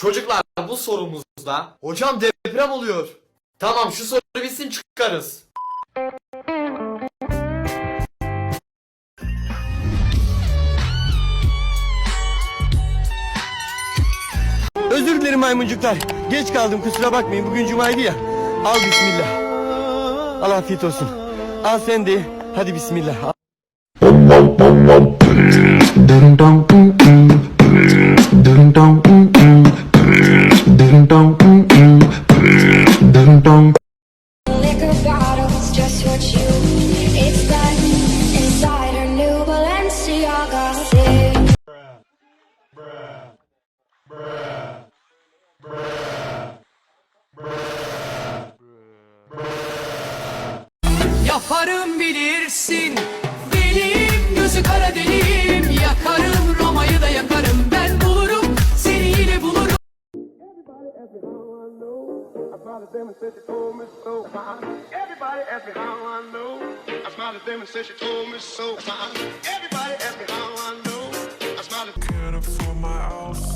Çocuklar bu sorumuzda hocam deprem oluyor. Tamam şu soru bitsin çıkarız. Özür dilerim maymuncuklar. Geç kaldım kusura bakmayın. Bugün cumaydı ya. Al bismillah. Al afiyet olsun. Al sen de. Hadi bismillah. Yaparım bilirsin. Deliyim gözü kara deliyim Yakarım Roma'yı da yakarım. Ben bulurum seni yine bulurum. Everybody ask me how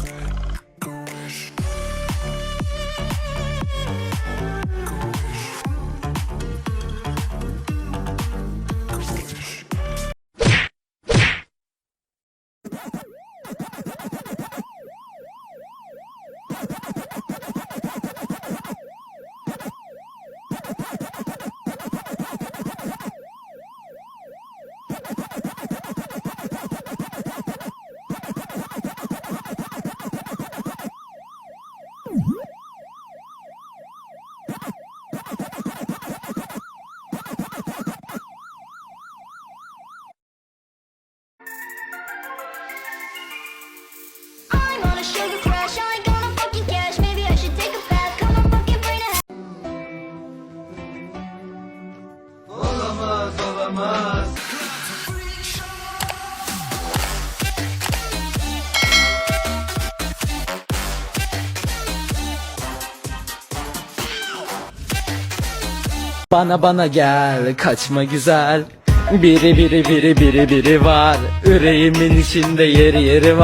Bana bana gel kaçma güzel. Biri biri biri biri biri var. Yüreğimin içinde yeri yeri var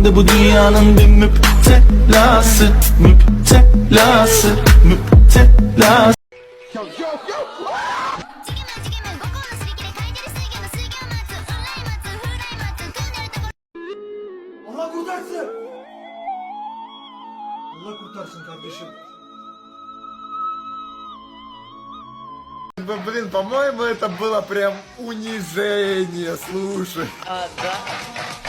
Ben de bu dünyanın bir müptelası Müptelası Müptelası Allah kurtarsın. Allah kurtarsın kardeşim. Блин, по-моему, это было прям унижение, слушай. Ломай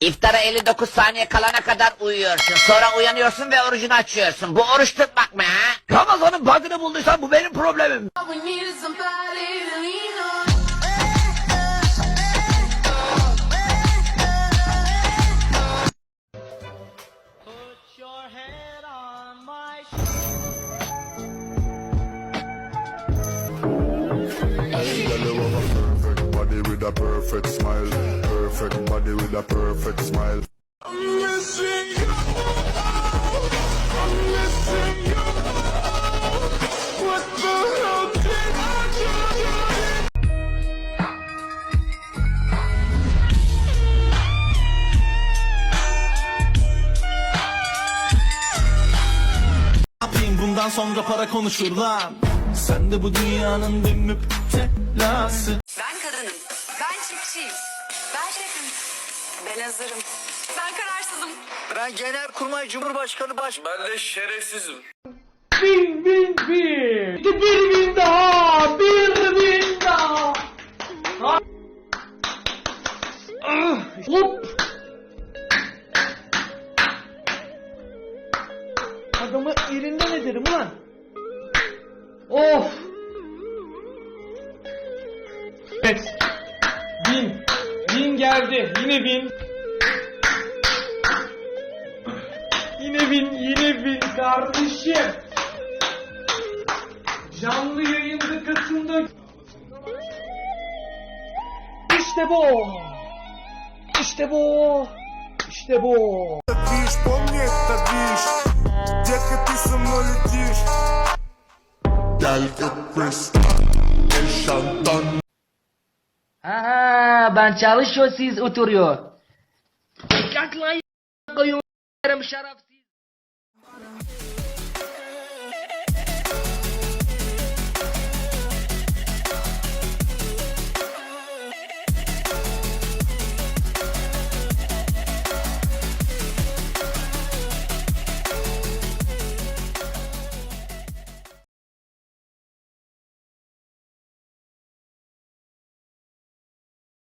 İftara 59 saniye kalana kadar uyuyorsun. Sonra uyanıyorsun ve orucunu açıyorsun. Bu oruç tutmak mı ha? Ramazan'ın bug'ını bulduysan bu benim problemim. On Perfect body with a perfect body with a perfect smile. I'm missing you. I'm missing you. What the hell did I do? Bundan sonra para konuşur lan Sen de bu dünyanın bir müptelası ben hazırım. Ben kararsızım. Ben Genelkurmay Cumhurbaşkanı Baş... Ben de şerefsizim Bin bin bin. Bir bin daha. Bir bin daha. Ah, Hop. Adamı elinden ederim ulan. Of. Evet Bin. Bin geldi. Yine bin. Yine bin, yine bin kardeşim. Canlı yayında katıldı. İşte bu. İşte bu. İşte bu. Летишь, помни это, видишь Детка, ты со мной летишь Далька Шантан Aha ben çalışıyor siz oturuyor. Kalk lan koyun şerefsiz.